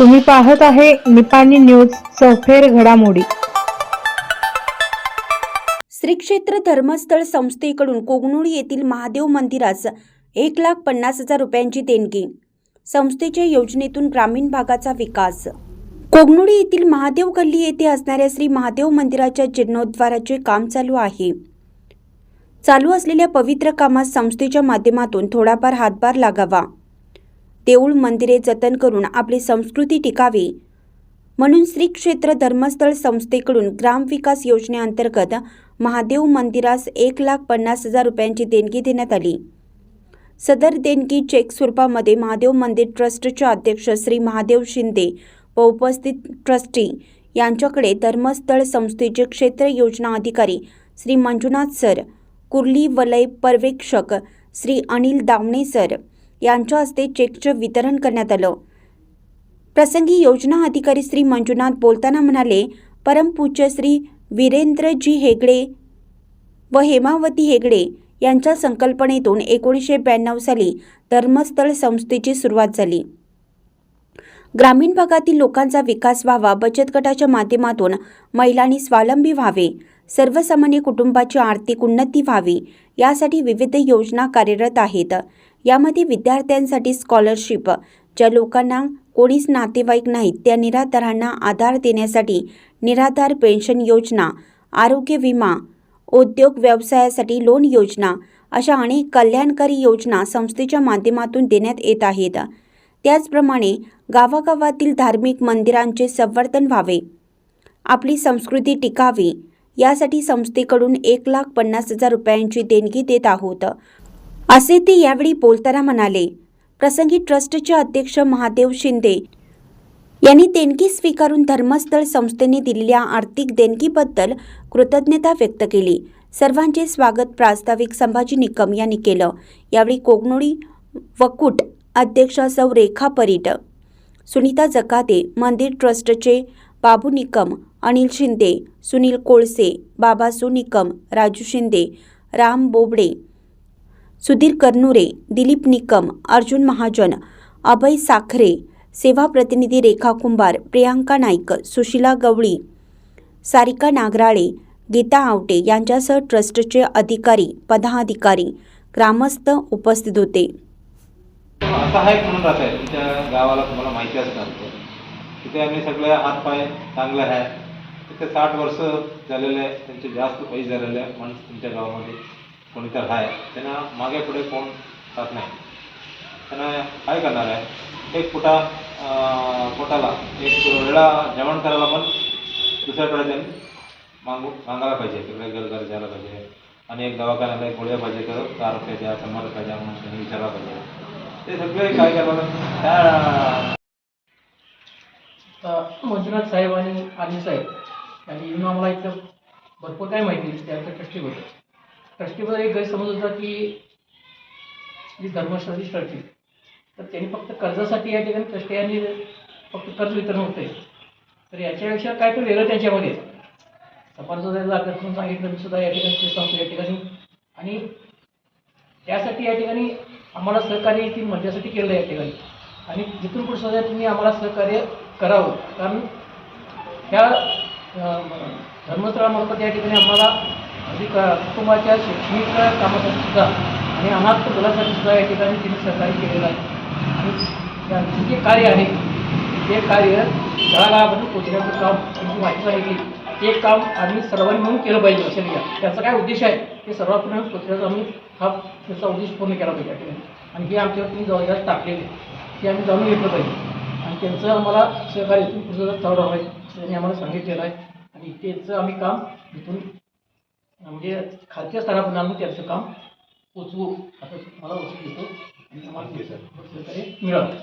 तुम्ही पाहत आहे निपाणी न्यूज सफेर घडामोडी. श्री क्षेत्र धर्मस्थळ संस्थेकडून कोगनोळी येथील महादेव मंदिरास एक लाख पन्नास हजार रुपयांची देणगी. संस्थेच्या योजनेतून ग्रामीण भागाचा विकास. कोगनोळी येथील महादेव गल्ली येथे असणाऱ्या श्री महादेव मंदिराच्या जीर्णोद्वाराचे काम चालू आहे. चालू असलेल्या पवित्र कामात संस्थेच्या माध्यमातून थोडाफार हातभार लागावा. देऊळ मंदिरे जतन करून आपली संस्कृती टिकावी. म्हणून श्री क्षेत्र धर्मस्थळ संस्थेकडून ग्रामविकास योजनेअंतर्गत महादेव मंदिरास एक लाख पन्नास हजार रुपयांची देणगी देण्यात आली. सदर देणगी चेक स्वरूपामध्ये महादेव मंदिर ट्रस्टचे अध्यक्ष श्री महादेव शिंदे व उपस्थित ट्रस्टी यांच्याकडे धर्मस्थळ संस्थेचे क्षेत्र योजना अधिकारी श्री मंजुनाथ सर कुर्ली वलय पर्यवेक्षक श्री अनिल दावणे सर यांच्या हस्ते चेकचं वितरण करण्यात आलं. प्रसंगी योजना अधिकारी श्री मंजुनाथ बोलताना म्हणाले परमपूज्य श्री वीरेंद्रजी हेगडे व हेमावती हेगडे यांच्या संकल्पनेतून एकोणीसशे ब्याण्णव साली धर्मस्थळ संस्थेची सुरुवात झाली. ग्रामीण भागातील लोकांचा विकास व्हावा बचत गटाच्या माध्यमातून महिलांनी स्वावलंबी व्हावे सर्वसामान्य कुटुंबाची आर्थिक उन्नती व्हावी यासाठी विविध योजना कार्यरत आहेत. यामध्ये विद्यार्थ्यांसाठी स्कॉलरशिप ज्या लोकांना कोणीच नातेवाईक नाहीत त्या निराधारांना आधार देण्यासाठी निराधार पेन्शन योजना आरोग्य विमा उद्योग व्यवसायासाठी लोन योजना अशा अनेक कल्याणकारी योजना संस्थेच्या माध्यमातून देण्यात येत आहेत. त्याचप्रमाणे गावागावातील धार्मिक मंदिरांचे संवर्धन व्हावे आपली संस्कृती टिकावी यासाठी संस्थेकडून एक लाख पन्नास हजार रुपयांची देणगी देत आहोत. असे ते यावेळी बोलताना म्हणाले प्रसंगी ट्रस्टचे अध्यक्ष महादेव शिंदे यांनी देणगी स्वीकारून धर्मस्थळ संस्थेने दिलेल्या आर्थिक देणगीबद्दल कृतज्ञता व्यक्त केली. सर्वांचे स्वागत प्रास्ताविक संभाजी निकम यांनी केलं. यावेळी कोगनोळी वकुट अध्यक्ष सौ रेखा परीट सुनीता जकाते मंदिर ट्रस्टचे बाबू निकम अनिल शिंदे सुनील कोळसे बाबासू निकम राजू शिंदे राम बोबडे सुधीर करनुरे दिलीप निकम अर्जुन महाजन अभय साखरे सेवा प्रतिनिधी रेखा कुंभार प्रियांका नाईक सुशिला गवळी सारिका नागराळे गीता आवटे यांच्यासह ट्रस्टचे अधिकारी पदाधिकारी ग्रामस्थ उपस्थित होते. असा म्हणून राहत आहे तुमच्या गावाला तुम्हाला माहिती असणार तिथे आम्ही सगळे हातपाय चांगले आहे तिथे साठ वर्ष झालेले त्यांचे जास्त पैसे झालेले आहे माणूस तुमच्या गावामध्ये कोणी तर आहे. त्यांना मागे पुढे कोण जात नाही. त्यांना काय करणार आहे. एक पोटा पोटाला एक वेळा जेवण करायला पण दुसऱ्याकडे त्यांनी मागू मागायला पाहिजे. तिकडे गरगर जायला पाहिजे. आणि एक दवाखान्याला एक गोळ्या पाहिजे तर चार रुपये द्या शंभर रुपये द्या म्हणून त्यांनी विचारायला पाहिजे. ते सगळे काय करतात? त्या मंजुनाथ साहेब आणि आली साहेब आणि येऊन आम्हाला इथं भरपूर काय माहिती त्याचं कष्टी होतं ट्रस्टीबद्दल एक गैरसमज होता की जी धर्मशास्त्री ट्रस्टी तर त्यांनी फक्त कर्जासाठी या ठिकाणी ट्रस्टी यांनी फक्त कर्ज वितरण होते तर याच्यापेक्षा काय तर वेगळं त्याच्यामध्ये. सफारसदाला आकर्षण सांगितलं मी सुद्धा या ठिकाणी सांगतो या ठिकाणी. आणि त्यासाठी या ठिकाणी आम्हाला सहकार्य ती मज्जासाठी केलं या ठिकाणी. आणि जिथून पुढे सुद्धा तुम्ही आम्हाला सहकार्य करावं. कारण ह्या धर्मस्थळामार्फत या ठिकाणी आम्हाला अधिक कुटुंबाच्या शैक्षणिक कामासाठी सुद्धा आणि अनाथ मुलासाठी सुद्धा या ठिकाणी तिने सहकार्य केलेलं आहे. आणि त्यांचं जे कार्य आहे ते कार्य घराघरापर्यंत पोचण्याचं काम त्यांची माहिती की ते काम आम्ही सर्वांनी म्हणून केलं पाहिजे अशा घ्या त्याचा काय उद्देश आहे? ते सर्वांपर्यंत पोचण्याचा आम्ही हा त्याचा उद्देश पूर्ण केला पाहिजे या ठिकाणी. आणि हे आमच्यावरती जबाबदारी टाकलेली ते आम्ही जाणून घेतलं पाहिजे. आणि त्यांचं आम्हाला सहकार्य इथून पुढचं चालू राहायचं त्यांनी आम्हाला सांगितलेलं आहे. आणि त्यांचं आम्ही काम इथून म्हणजे खालच्या स्तरापर्यंत आम्ही त्यांचं काम पोचवू असं मला वचन देतो आणि आम्हाला मिळावं